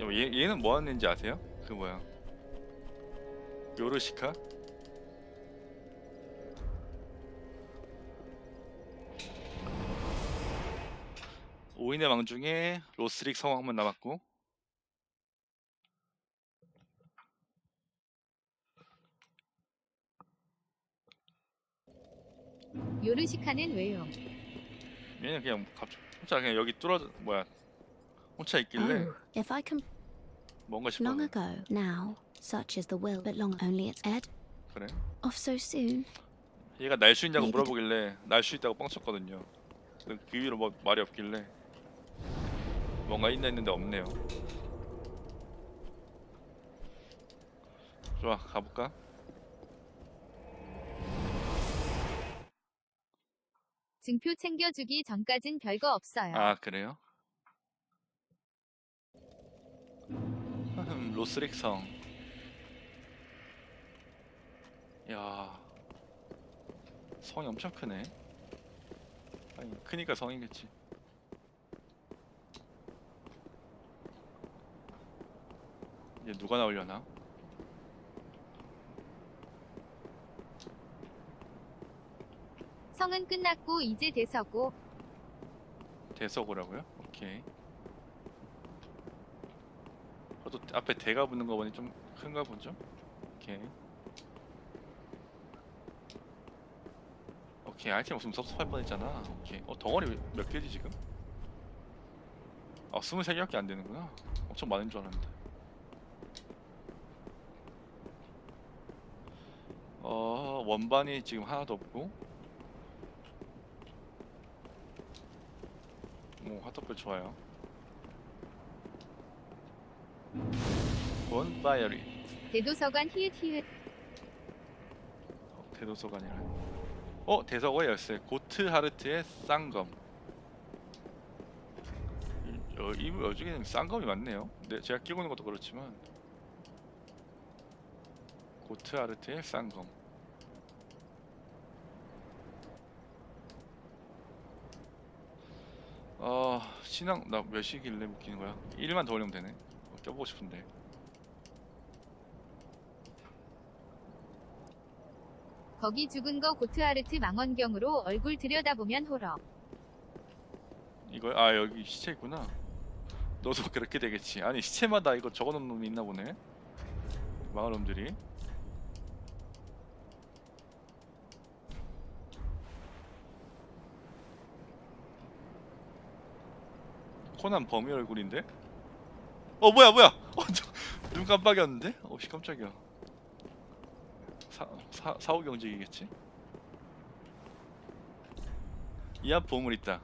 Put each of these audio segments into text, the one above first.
야, 얘, 얘는 뭐 하는지 아세요? 그 뭐야 요르시카? 오인의 왕 중에 로스릭 성왕만 남았고 요르시카는 왜요? 얘는 그냥 갑자기 그냥 여기 뚫어 뭐야 혼자 있길래 Oh, if I can. 뭔가 싶어 Long ago, now, such is the will, but long only it's Ed. 그래 Off so soon. 얘가 날 수 있냐고 네, 물어보길래 날 수 있다고 뻥쳤거든요 근데 그 위로 뭐 말이 없길래 뭔가 있나 했는데 없네요 좋아 가볼까? 증표 챙겨주기 전까진 별거 없어요. 아 그래요? 로스릭 성. 야 성이 엄청 크네. 아니 크니까 성이겠지. 이제 누가 나오려나? 성은 끝났고 이제 대서고 대서고라고요? 오케이. 저도 앞에 대가 붙는 거 보니 좀 큰가 보죠? 오케이. 오케이 아이템 없으면 섭섭할 뻔했잖아. 오케이. 어 덩어리 몇 개지 지금? 아 23개밖에 안 되는구나. 엄청 많은 줄 알았는데. 어 원반이 지금 하나도 없고 오, 핫도플 좋아요. 원파이어리 대도서관 히읗 히읗 어, 대도서관이라. 어 대서관 열쇠 고트하르트의 쌍검. 이- 어, 이 여중에는 쌍검이 많네요. 근데 제가 끼고 있는 것도 그렇지만 고트하르트의 쌍검. 어 신앙 나몇 시길래 묶이는 거야? 1만 더 올리면 되네. 어, 껴보고 싶은데. 거기 죽은 거 고트아르트 망원경으로 얼굴 들여다보면 호러. 이거 아 여기 시체 있구나. 너도 그렇게 되겠지. 아니 시체마다 이거 적어놓은 놈이 있나 보네. 마을 놈들이. 코난 범위 얼굴인데? 어 뭐야 뭐야? 어, 저, 눈 깜빡이었는데? 어씨 깜짝이야. 사, 사, 사후 경직이겠지? 이 앞 보물 있다.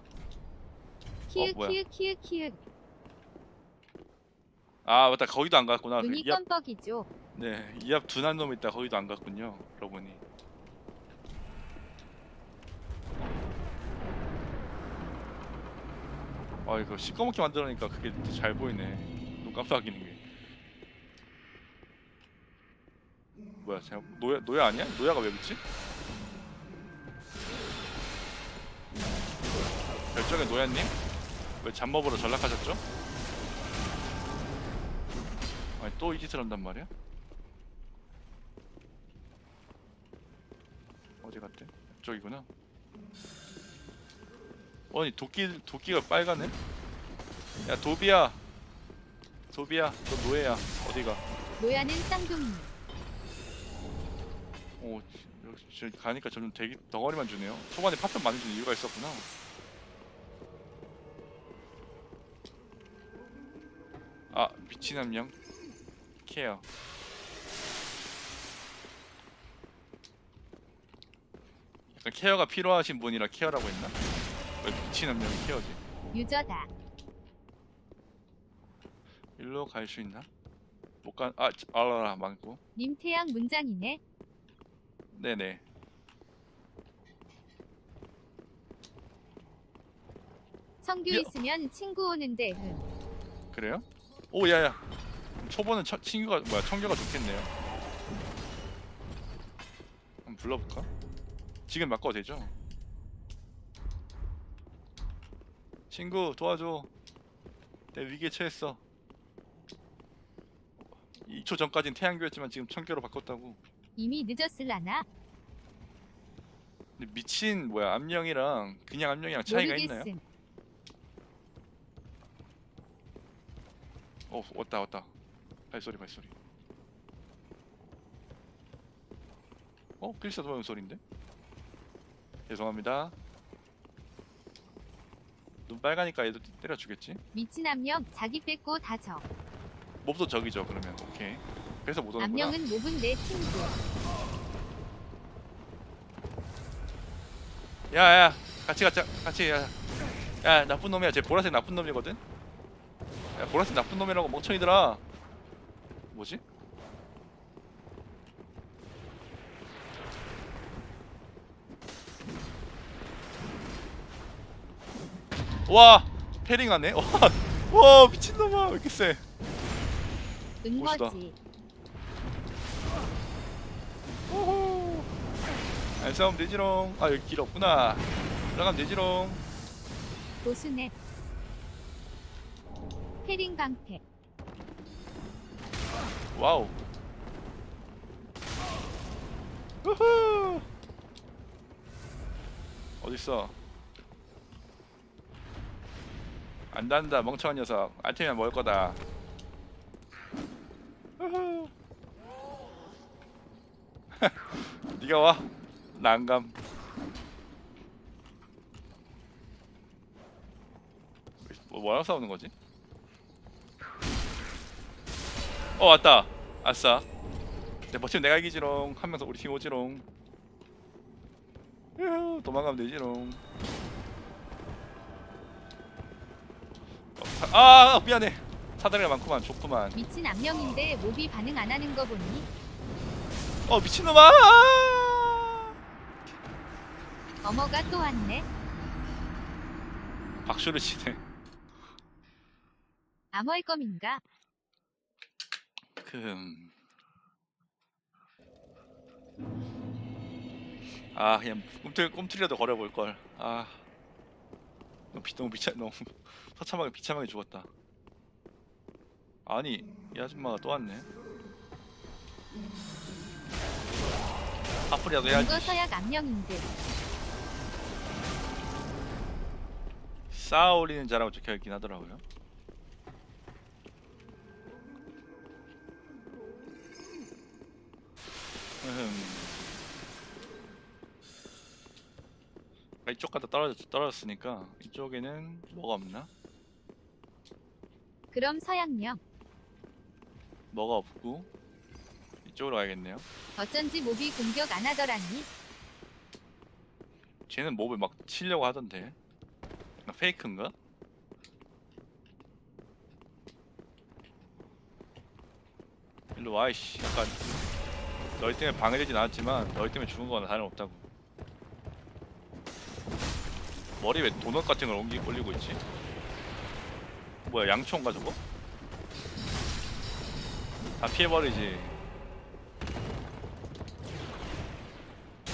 키읔 뭐야? 키읔 키읔 키읔 아 맞다 거기도 안 갔구나 그 눈이 이앞 껌뻑이죠. 네 이 앞 둔한 놈 있다 거기도 안 갔군요 그러고 보니 아 이거 시꺼멓게 만들어니까 그게 더잘 보이네 눈 깜빡이는 게 뭐야 제가 노야 노야 아니야 노야가 왜 붙지 별정의 노야님 왜 잠먹으러 전락하셨죠? 아니 또 이 짓을 한단 말이야? 어디 갔대? 저기구나. 아니 도끼 도끼가 빨가네? 야 도비야, 도비야, 너 노예야. 어디가? 노야는 쌍둥이. 오, 여기 저 가니까 점점 대기 덩어리만 주네요. 초반에 파편 많이 준 이유가 있었구나. 아 미친 함령 케어. 약간 케어가 필요하신 분이라 케어라고 했나? 왜 미친 함령이 케어지? 유저다. 일로 갈 수 있나? 못 가. 아, 저- 알아라 망고. 님태양 문장이네. 네네. 성규 야. 있으면 친구 오는데 흠. 그래요? 오 야야. 초보는 처, 친구가 뭐야 청교가 좋겠네요. 한번 불러볼까? 지금 바꿔도 되죠? 친구 도와줘. 내 위기에 처했어. 2초 전까진 태양교였지만 지금 청교로 바꿨다고. 이미 늦었을라나? 근데 미친 뭐야 암령이랑 그냥 암령이랑 차이가 있나요? 모르겠음. 어 왔다 왔다. 발소리 발소리. 어 필사 도용 소리인데? 죄송합니다. 눈 빨가니까 얘도 때려주겠지? 미친 암령 자기 뺏고 다 져. 몹도 적이죠 그러면. 오케이. 그래서 못 오는구나. 암령은 몹은 내 친구. 야야 같이 가자. 같이 야, 야 나쁜 놈이야. 쟤 보라색 나쁜 놈이거든? 야 보라색 나쁜 놈이라고 멍청이들아. 뭐지? 와 패링하네? 와, 와 미친놈아. 왜 이렇게 세 은거지. 오호 안 싸우면 되지롱 아 여기 길 없구나 들어가면 되지롱 도수넷. 패링 방패. 와우. 우후. 어딨어? 안 단다 멍청한 녀석. 알테면 먹을 거다. 우후. 네가 와. 난감. 뭐 뭐랑 싸우는 거지? 어 왔다 아싸 내 버티면 내가 이기지롱 한 명서 우리 팀 오지롱 휴, 도망가면 되지롱 어, 사- 아 미안해 사다리가 많구만 좋구만 미친 암령인데 몹이 반응 안 하는 거 보니 어 미친놈아 어머가 또 왔네. 박수를 치네 암월검인가? 금. 아 그냥 꿈틀 꿈틀이라도 걸어볼 걸. 아 너무 비 너무 비차 너무 처참하게 비참하게 죽었다. 아니 이 아줌마가 또 왔네. 하프리라도 해야지. 은거 서약 암령인들. 쌓아 올리는 자라고 적혀 있긴 하더라고요. 음. 이쪽 갖다 떨어졌, 떨어졌으니까 이쪽에는 뭐가 없나? 그럼 서양령. 뭐가 없고 이쪽으로 가야겠네요. 어쩐지 몹이 공격 안 하더라니. 쟤는 몹을 막 치려고 하던데. 나 페이크인가? 일로 와 이씨. 약간 너희 때문에 방해되진 않았지만 너희 때문에 죽은 거나 다름없다고. 머리 왜 도넛 같은 걸 옮기 올리고 있지? 뭐야 양초인가 저거? 다 피해버리지.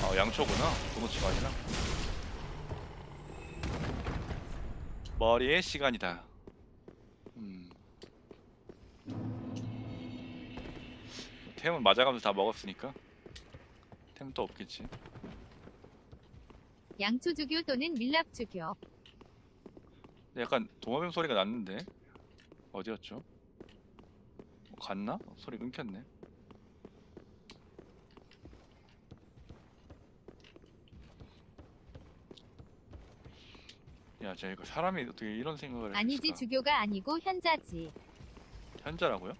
아 양초구나. 도넛이 아니라. 머리의 시간이다. 음. 템은 맞아가면서 다 먹었으니까 템또 없겠지. 양초 주교 또는 밀랍 주교. 근데 약간 도마뱀 소리가 났는데 어디였죠? 어, 갔나? 소리 끊겼네. 야, 쟤 이거 사람이 어떻게 이런 생각을 아니지 했을까? 주교가 아니고 현자지. 현자라고요?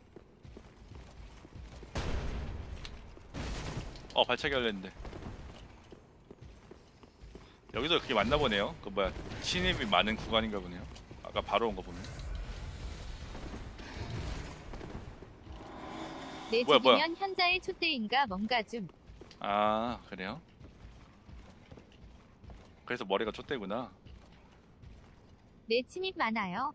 어 발차기 열렸는데 여기서 그게 맞나 보네요 그 뭐야 신입이 많은 구간인가 보네요 아까 바로 온 거 보면 내 뭐야, 뭐야? 죽이면 현자의 촛대인가 뭔가 좀. 아 그래요? 그래서 머리가 쫓대구나 내 침입 많아요.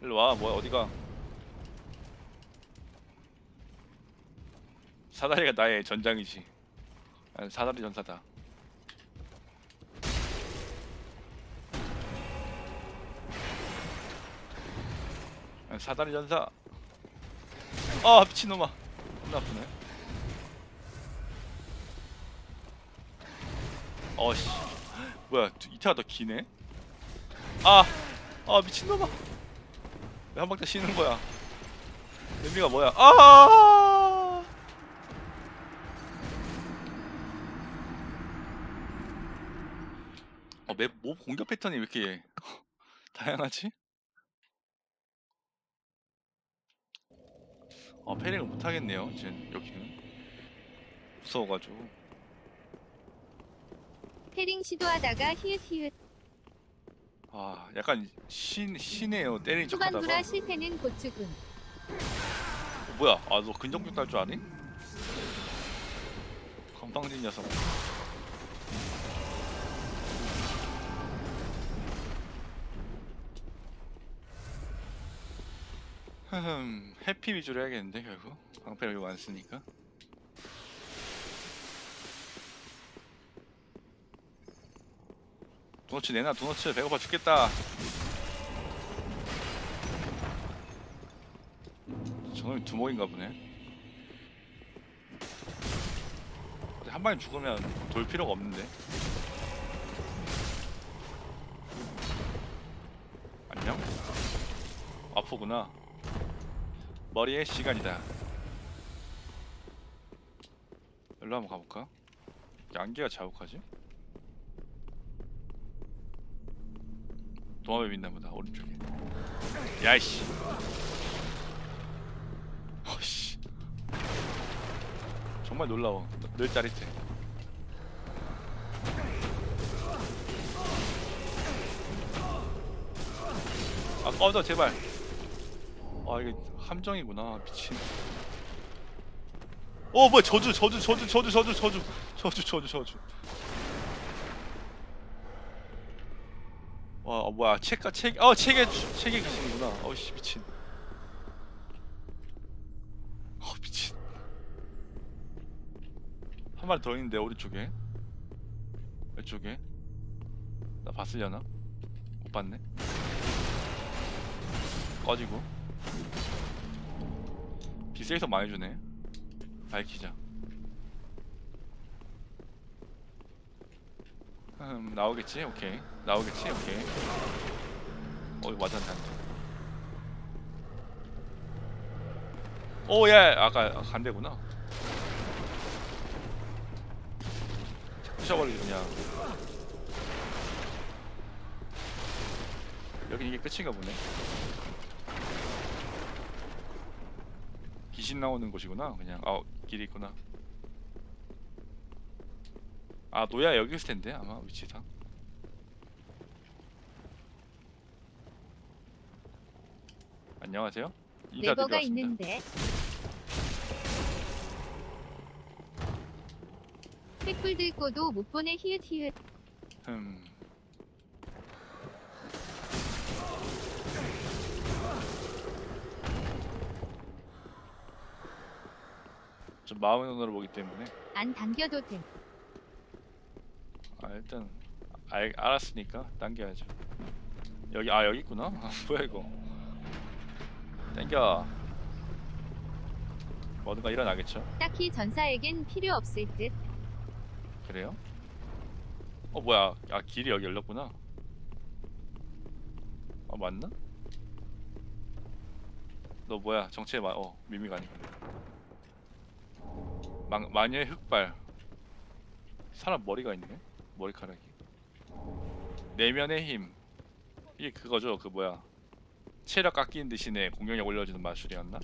일로 와 뭐야 어디가 사다리가 나의 전장이지 난 사다리 전사다 사다리 전사. 아 미친놈아. 겁나 아프네. 어씨. 뭐야 두- 이태가 더 기네? 아! 아 미친놈아. 왜 한 박자 쉬는 거야? 의미가 뭐야? 아! 어, 맵, 몹 공격 패턴이 왜 이렇게 다양하지? 아, 패링을 못 하겠네요. 지금 여기는 무서워가지고. 패링 시도하다가 히읗 히읗 아, 약간 신 신해요. 때리는 척하다가. 후반부라 실패는 고추군. 어, 뭐야? 아, 너 근접격 딸줄 아니? 건방진 녀석. 흠, 해피 위주로 해야겠는데 결국 방패를 이거 안 쓰니까. 도너츠 내놔 도너츠 배고파 죽겠다. 저놈이 두목인가 보네. 한 방에 죽으면 돌 필요가 없는데. 안녕? 아프구나. 머리의 시간이다. 일로 한번 가볼까? 양계가 자욱하지? 도마뱀 있나 보다 오른쪽에. 야이씨. 어씨 정말 놀라워 늘 짜릿해 아 꺼져 제발 아 이게 함정이구나 미친. 어 뭐야 저주 저주 저주 저주 저주 저주. 저주 저주 저주. 와 어, 뭐야 책가 책어 책에 주- 책에 귀신이구나. 어씨 미친. 어 미친. 한 마리 더 있는데 오른쪽에. 왼쪽에. 나 봤으려나? 못 봤네. 꺼지고 비세에서 많이 주네. 밝히자. 음 나오겠지? 오케이. 나오겠지? 오케이. 어이 맞았네 오예! 아까 간대구나. 부셔버리지 그냥. 여긴 이게 끝인가 보네 귀신 나오는 곳이구나 그냥 아 길이 있구나 아 노야 여기 있을 텐데 아마 위치상 안녕하세요 레버가. 있는데. 횃불 들고도 못 보내 히읗 히읗. 음. 좀 마음의 눈으로 보기 때문에. 안 당겨도 됨. 아 일단 알, 알았으니까 당겨야죠. 여기 아 여기 있구나? 아 뭐야 이거. 당겨. 뭐든가 일어나겠죠? 딱히 전사에겐 필요 없을 듯. 그래요? 어 뭐야. 아 길이 여기 열렸구나. 아 맞나? 너 뭐야? 정체의 마.. 어 미미가 아니고 마, 마녀의 흑발. 사람 머리가 있네? 머리카락이. 내면의 힘. 이게 그거죠 그 뭐야. 체력 깎이는 대신에 공격력 올려주는 마술이었나?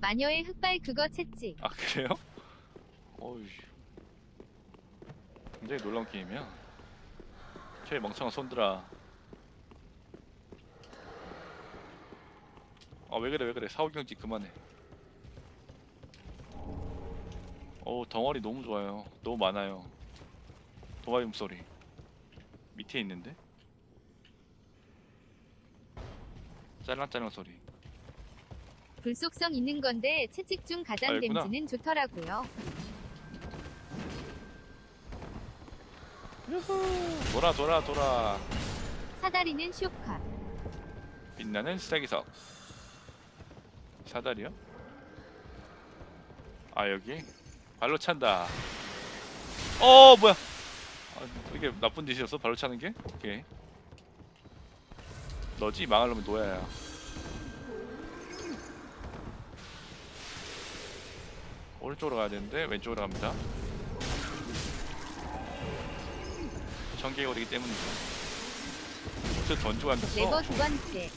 마녀의 흑발 그거 채찍. 아 그래요? 어이 굉장히 놀라운 게임이야. 저기 멍청한 손들아 아 왜 그래 왜 그래. 사후경직 그만해. 어우 덩어리 너무 좋아요. 너무 많아요. 도마뱀 소리. 밑에 있는데? 짤랑짤랑 소리. 불속성 있는 건데 채찍 중 가장 아, 있구나. 댐지는 좋더라고요. 돌아 돌아 돌아. 사다리는 쇼카. 빛나는 쓰레기석 사다리요? 아 여기 발로 찬다 어 뭐야 아, 이게 나쁜 짓이었어 발로 차는 게? 오케이 너지 망할 놈은 노야야 오른쪽으로 가야 되는데 왼쪽으로 갑니다 전기가 오르기 때문이죠 어떻게 던지고 앉았어? 네버 두 번째.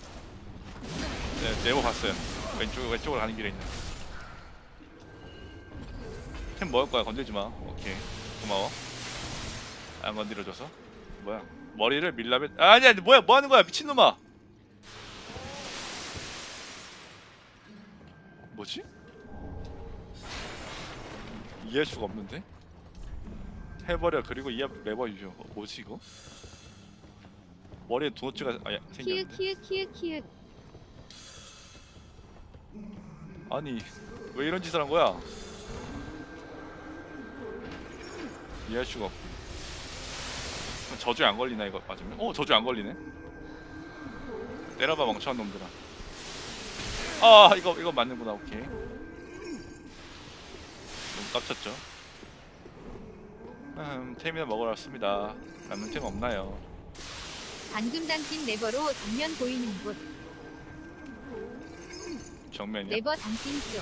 네, 네모 봤어요. 왼쪽 왼쪽으로 가는 길에 있는. 템 먹을 거야. 건들지 마. 오케이. 고마워. 안 건드려줘서. 뭐야? 머리를 밀라베. 아, 아니야, 뭐야? 뭐 하는 거야? 미친 놈아. 뭐지? 이해할 수가 없는데. 해버려. 그리고 이해 매버. 어, 뭐지 이거? 머리에 도넛가 아, 키읔 생겼는데. 키읔 키읔 키읔. 아니 왜 이런 짓을 한 거야? 이해할 수가 없고 저주에 안 걸리나 이거 맞으면? 어 저주에 안 걸리네 때려봐 멍청한 놈들아 아 이거 이거 맞는구나 오케이 좀 깝쳤죠 음 템이나 먹으러 왔습니다 남는 템 없나요? 방금 당긴 네버로 정면 보이는 곳. 정면이요? 네버 당긴 쪽.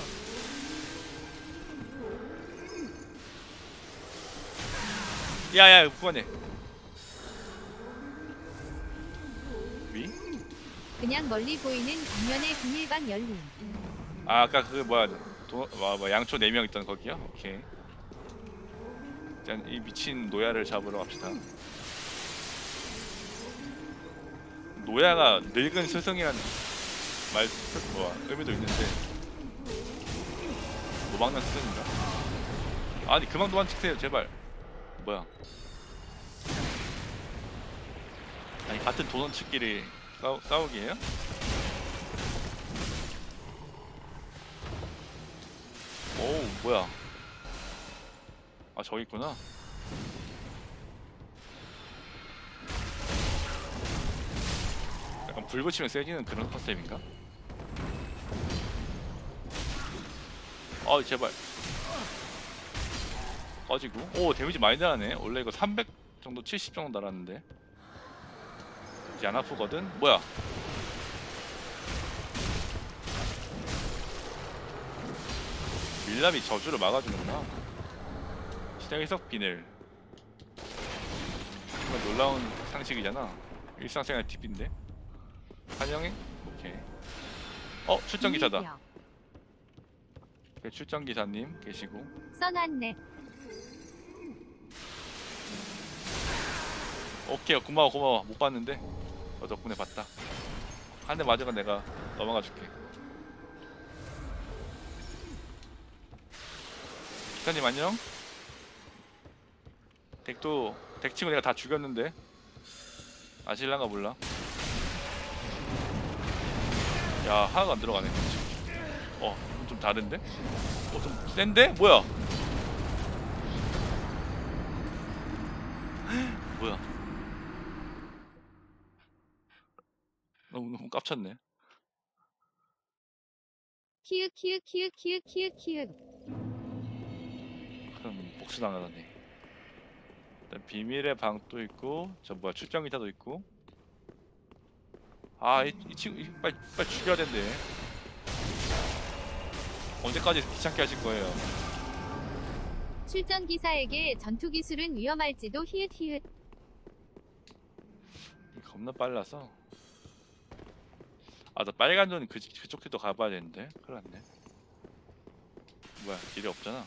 야야 구간에 위? 그냥 멀리 보이는 정면의 비밀방 열림. 아 아까 그 뭐야 도, 와, 뭐 양초 4명 있던 거기요? 오케이 일단 이 미친 노야를 잡으러 갑시다 노야가 늙은 스승이라는 말 뭐야 의미도 있는데 도망난 스승인가? 아니 그만 도망치세요 제발 뭐야 아니 같은 도넛치끼리 싸우, 싸우기에요? 오 뭐야 아 저기 있구나 약간 불 붙이면 세지는 그런 컨셉인가? 아 제발 꺼지고 오 데미지 많이 달았네 원래 이거 300 정도 70 정도 달았는데 이제 안 아프거든 뭐야 밀랍이 저주를 막아주는구나. 시장에서 비늘. 정말 놀라운 상식이잖아. 일상생활 팁인데. 환영해? 오케이. 어 출장 기사다. 네, 출장 기사님 계시고. 써놨네. 오케이 고마워 고마워 못 봤는데 너 덕분에 봤다. 한 대 맞으면 내가 넘어가 줄게. 기사님 안녕. 덱도 덱 친구 내가 다 죽였는데 아실란가 몰라. 야 하나가 안 들어가네. 어 좀 다른데? 어 좀 센데? 뭐야? 뭐야? 너무 너무 깝쳤네. 키읔 키읔 키읔 키읔 키읔 키읔. 그럼 복수 당하다니. 일단 비밀의 방도 있고, 저 뭐야 출장 기사도 있고. 아, 이, 이 친구 이- 빨리 빨리 죽여야 된대. 언제까지 귀찮게 하실 거예요? 출전 기사에게 전투 기술은 위험할지도 히읗 히읗. 겁나 빨라서. 아, 나 빨간 존 그, 그쪽 길도 가봐야 되는데. 큰일 났네. 뭐야, 길이 없잖아.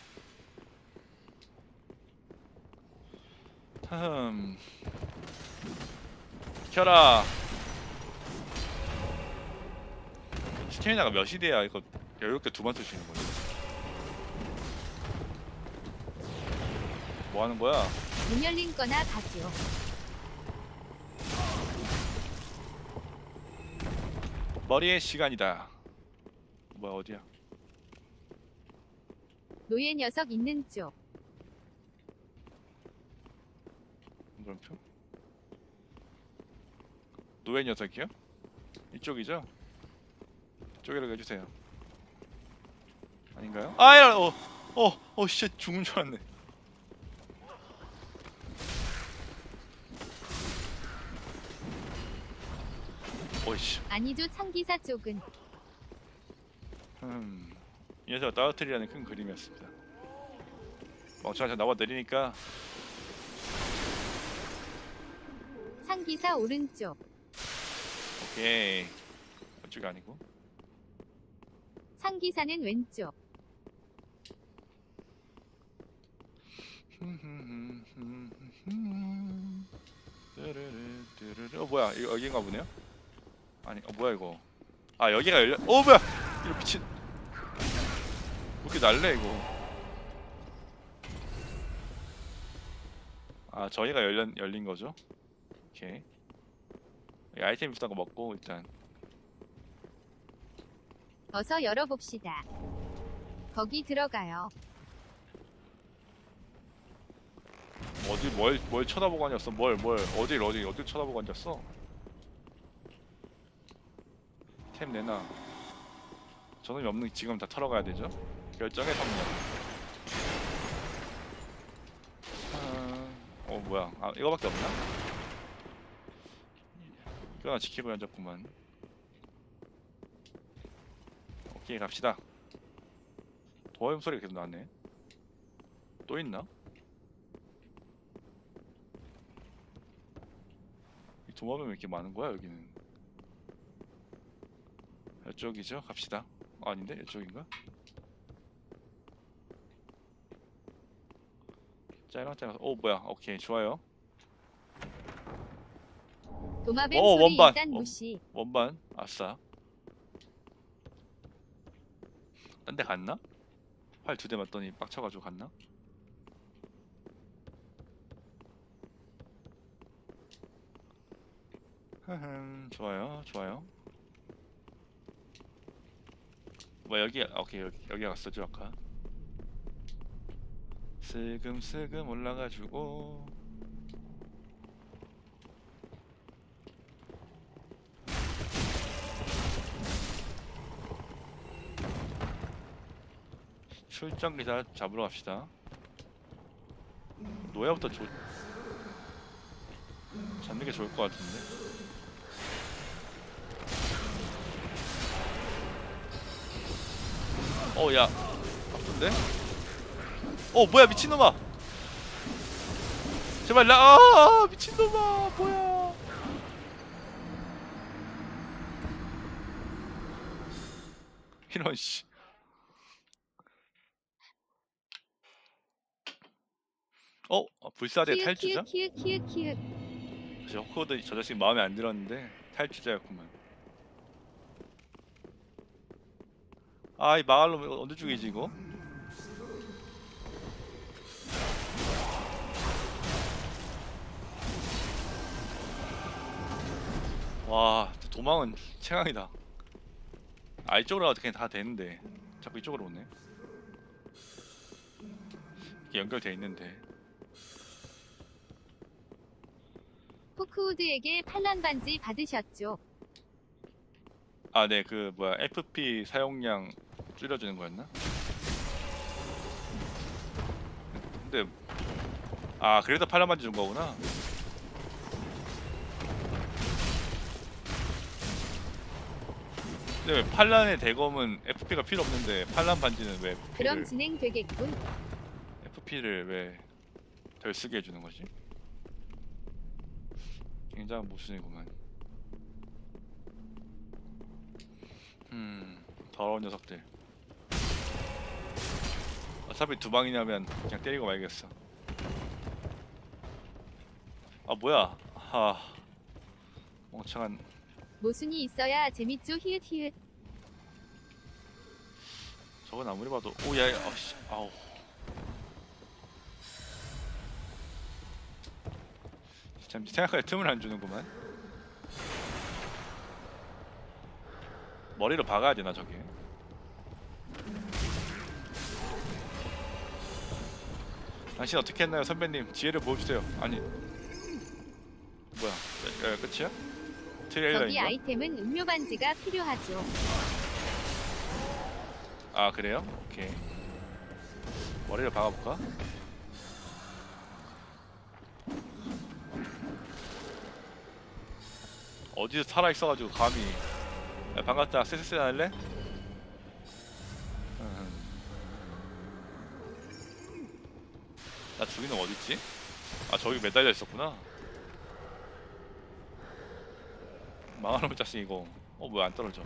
흠. 켜라. 스테미나가 몇이 돼야 이거 여유롭게 두번 있는 거지? 뭐 하는 거야? 문 열린 거나 가죠. 머리의 시간이다. 뭐야, 어디야? 노예 녀석 있는 쪽. 물음표? 노예 녀석이요? 이쪽이죠? 이쪽이라고 해주세요. 아닌가요? 아야, 어, 어, 어, 씨, 죽은 줄 알았네. 오이씨, 아니죠 창기사 쪽은 음, 이 녀석 따뜻리라는 큰 그림이었습니다. 멍청한 나와 내리니까 창기사 오른쪽 오케이. 이쪽이 아니고. 창기사는 왼쪽 어 뭐야? 여기인가 보네요? 아니 어 뭐야 이거? 아 여기가 열려 어 뭐야? 이거 미친. 왜 이렇게 날래 이거? 아 저희가 열린 열린 거죠? 오케이. 이 아이템 비슷한 거 먹고 일단. 어서 열어봅시다. 거기 들어가요 어디 뭘 뭘 쳐다보고 앉았어? 뭘 뭘 어딜 어디 어딜 쳐다보고 앉았어? 템 내놔. 저놈이 없는 지금 다 털어가야 되죠? 결정의 성령 아, 어 뭐야. 아 이거밖에 없나? 이거나 지키고 앉았구만. 오케이 갑시다. 도화음 소리가 계속 나네. 또 있나 도마뱀 왜 이렇게 많은 거야 여기는? 이쪽이죠? 갑시다. 아, 아닌데? 이쪽인가? 짜이랑. 오 뭐야? 오케이 좋아요. 도마뱀 어, 소리 원반. 일단 어. 무시. 원반. 아싸. 딴 데 갔나? 활 두 대 맞더니 빡쳐가지고 갔나? 흐흠 좋아요 좋아요 뭐 여기 아, 오케이 여기 여기 갔었죠 아까 슬금슬금 올라가지고 출정 기사 잡으러 갑시다. 노예부터 조... 잡는 게 좋을 것 같은데. 어, 야, 아픈데? 어, 뭐야 미친놈아! 제발 나, 아, 미친놈아, 뭐야? 이런 씨. 어? 어 불사대 키읔 탈주자? 키읔 키읔 키읔 키읔 저 코드 저 자식 마음에 안 들었는데 탈주자였구만. 아이 마을로 언제 죽이지 이거? 와 도망은 최강이다. 아 이쪽으로 가도 그냥 다 되는데 자꾸 이쪽으로 오네. 이게 연결돼 있는데. 포크우드에게 팔란 반지 받으셨죠 아, 네, 그 뭐야 FP 사용량 줄여주는 거였나? 근데 아 그래서 팔란반지 준 거구나. 근데 왜 팔란의 대검은 FP가 필요 없는데 팔란 반지는 왜 그럼 FP를, 진행되겠군 FP를 왜 덜 쓰게 해주는 거지? 굉장한 모순이구만. 음, 더러운 녀석들. 어차피 두 방이냐면 그냥 때리고 말겠어. 아 뭐야? 하 멍청한. 모순이 있어야 재밌죠 히읗 히읗 저건 아무리 봐도 오야, 아씨, 아우. 참 생각할 틈을 안 주는구만. 머리로 박아야 되나 저게? 당신 어떻게 했나요, 선배님? 지혜를 보여주세요. 아니, 뭐야? 야, 야, 끝이야? 트레일러 저기 인가? 아이템은 음료 반지가 필요하죠. 아 그래요? 오케이 머리를 박아볼까? 어디서 살아있어가지고 감히 야, 반갑다 쎄쎄쎄 할래? 음. 나 죽이는 거 어딨지? 아 저기 매달려 있었구나 망하는 자식 이거 어왜 안 떨어져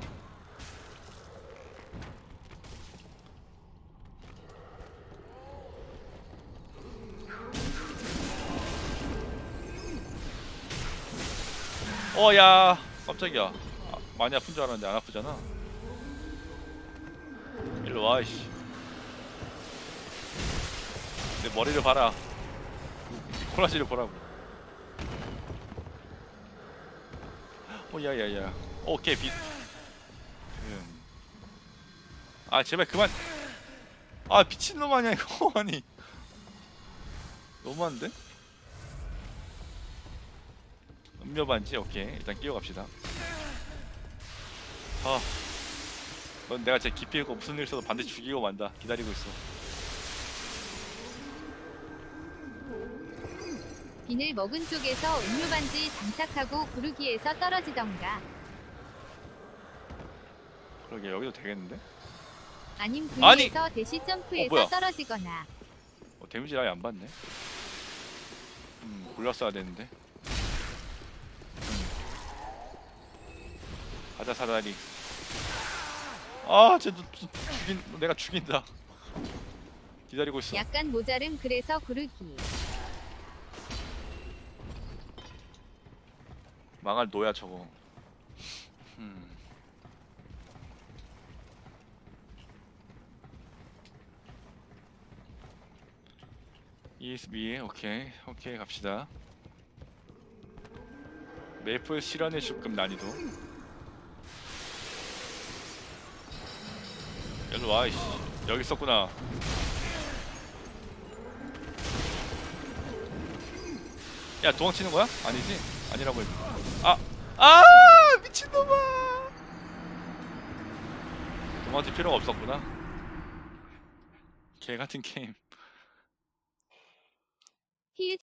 어야 깜짝이야 아, 많이 아픈 줄 알았는데 안 아프잖아. 일로 와 이씨. 내 머리를 봐라. 코라지를 보라고. 어 야야야. 오케이 빛 음. 아 제발 그만. 아 미친놈 아니야 이거? 아니. 너무한데? 음료 반지? 오케이. 일단 끼워갑시다 아, 넌 내가 제 깊이 있고 무슨 일 있어도 반드시 죽이고 만다 기다리고 있어 비늘 먹은 쪽에서 음료 반지 장착하고 구르기에서 떨어지던가. 그러게 여기도 되겠는데? 아님 아니! 구르기에서 대시 어, 점프해서 뭐야? 떨어지거나. 어, 데미지를 아예 안 받네 음 골랐어야 되는데 음. 가자 사다리 아쟤 너 죽인 내가 죽인다 기다리고 있어 약간 모자름 그래서 구르기. 망할 노야 저거. 음. ESB 오케이 오케이 갑시다. 메이플 실현의 슈급 난이도. 일로 와 이씨 여기 있었구나. 야 도망치는 거야? 아니지? 아니라고 했. 아, 아 미친놈아. 도망칠 필요가 없었구나. 개 같은 게임.